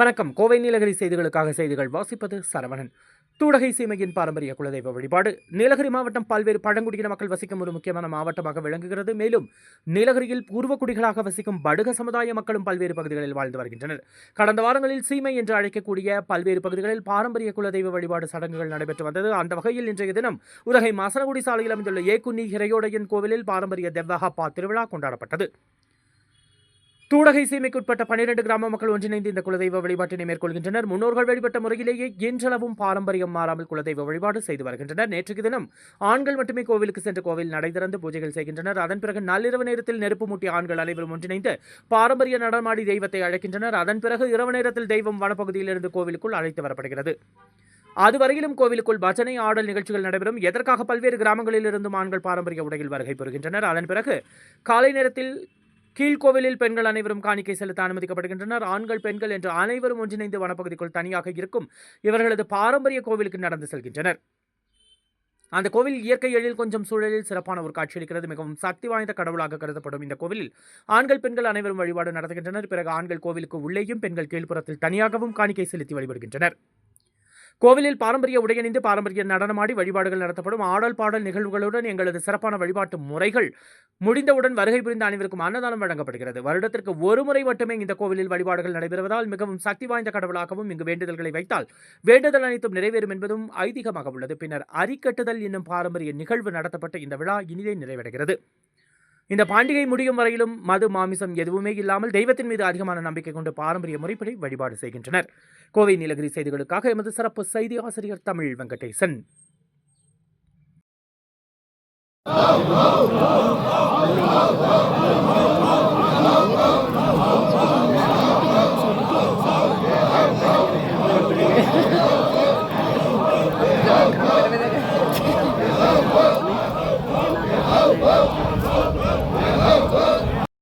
வணக்கம். கோவை நீலகிரி செய்திகளுக்காக செய்திகள் வாசிப்பது சரவணன். தூடகை சீமையின் பாரம்பரிய குலதெய்வ வழிபாடு. நீலகிரி மாவட்டம் பல்வேறு பழங்குடியின மக்கள் வசிக்கும் ஒரு முக்கியமான மாவட்டமாக விளங்குகிறது. மேலும் நீலகிரியில் பூர்வக்குடிகளாக வசிக்கும் படுக சமுதாய மக்களும் பல்வேறு பகுதிகளில் வாழ்ந்து வருகின்றனர். கடந்த வாரங்களில் சீமை என்று அழைக்கக்கூடிய பல்வேறு பகுதிகளில் பாரம்பரிய குலதெய்வ வழிபாடு சடங்குகள் நடைபெற்று வந்தது. அந்த வகையில் இன்றைய தினம் உதகை மாசனகுடி சாலையில் அமைந்துள்ள ஏக்குன்னி ஹிரையோடையன் கோவிலில் பாரம்பரிய தெவ்வகப்பா திருவிழா கொண்டாடப்பட்டது. தூடகை சீமைக்குட்பட்ட பனிரெண்டு கிராம மக்கள் ஒன்றிணைந்து இந்த குலதெய்வ வழிபாட்டினை மேற்கொள்கின்றனர். முன்னோர்கள் வழிபட்ட முறையிலேயே இன்றளவும் பாரம்பரியம் மாறாமல் குலதெய்வ வழிபாடு செய்து வருகின்றனர். நேற்றுக்கு தினம் ஆண்கள் மட்டுமே கோவிலுக்கு சென்று கோவில் நடை திறந்து பூஜைகள் செய்கின்றனர். அதன் பிறகு நள்ளிரவு நேரத்தில் நெருப்பு மூட்டி ஆண்கள் அனைவரும் ஒன்றிணைந்து பாரம்பரிய நடமாடி தெய்வத்தை அழைக்கின்றனர். அதன் பிறகு இரவு நேரத்தில் தெய்வம் வனப்பகுதியிலிருந்து கோவிலுக்குள் அழைத்து வரப்படுகிறது. அதுவரையிலும் கோவிலுக்குள் பஜனை ஆடல் நிகழ்ச்சிகள் நடைபெறும். எதற்காக பல்வேறு கிராமங்களிலிருந்து ஆண்கள் பாரம்பரிய உடையில் வருகை பெறுகின்றனர் அதன் பிறகு காலை நேரத்தில் கீழ்கோவிலில் பெண்கள் அனைவரும் காணிக்கை செலுத்த அனுமதிக்கப்படுகின்றனர். ஆண்கள் பெண்கள் என்று அனைவரும் ஒன்றிணைந்து வனப்பகுதிக்குள் தனியாக இருக்கும் இவர்களது பாரம்பரிய கோவிலுக்கு நடந்து செல்கின்றனர். அந்த கோவில் இயற்கை எழில் கொஞ்சம் சூழலில் சிறப்பான ஒரு காட்சியளிக்கிறது மிகவும் சக்தி வாய்ந்த கடவுளாக கருதப்படும் இந்த கோவிலில் ஆண்கள் பெண்கள் அனைவரும் வழிபாடு நடத்துகின்றனர். பிறகு ஆண்கள் கோவிலுக்கு உள்ளேயும் பெண்கள் கீழ்ப்புறத்தில் தனியாகவும் காணிக்கை செலுத்தி வழிபடுகின்றனர். கோவிலில் பாரம்பரிய உடையணிந்து பாரம்பரிய நடனமாடி வழிபாடுகள் நடத்தப்படும் ஆடல் பாடல் நிகழ்வுகளுடன் எங்களது சிறப்பான வழிபாட்டு முறைகள் முடிந்தவுடன் வருகை புரிந்த அனைவருக்கும் அன்னதானம் வழங்கப்படுகிறது. வருடத்திற்கு ஒரு முறை மட்டுமே இந்த கோவிலில் வழிபாடுகள் நடைபெறுவதால் மிகவும் சக்தி வாய்ந்த கடவுளாகவும் இங்கு வேண்டுதல்களை வைத்தால் வேண்டுதல் அனைத்தும் நிறைவேறும் என்பதும் ஐதீகமாக உள்ளது. பின்னர் அரிக்கட்டுதல் என்னும் பாரம்பரிய நிகழ்வு நடத்தப்பட்ட இந்த விழா இனிதே நிறைவடைகிறது. இந்த பாண்டிகை முடியும் வரையிலும் மது மாமிசம் எதுவுமே இல்லாமல் தெய்வத்தின் மீது அதிகமான நம்பிக்கை கொண்டு பாரம்பரிய முறைப்படி வழிபாடு செய்கின்றனர். கோவை நீலகிரி செய்திகளுக்காக எமது சிறப்பு செய்தி ஆசிரியர் தமிழ் வெங்கடேசன். Oh,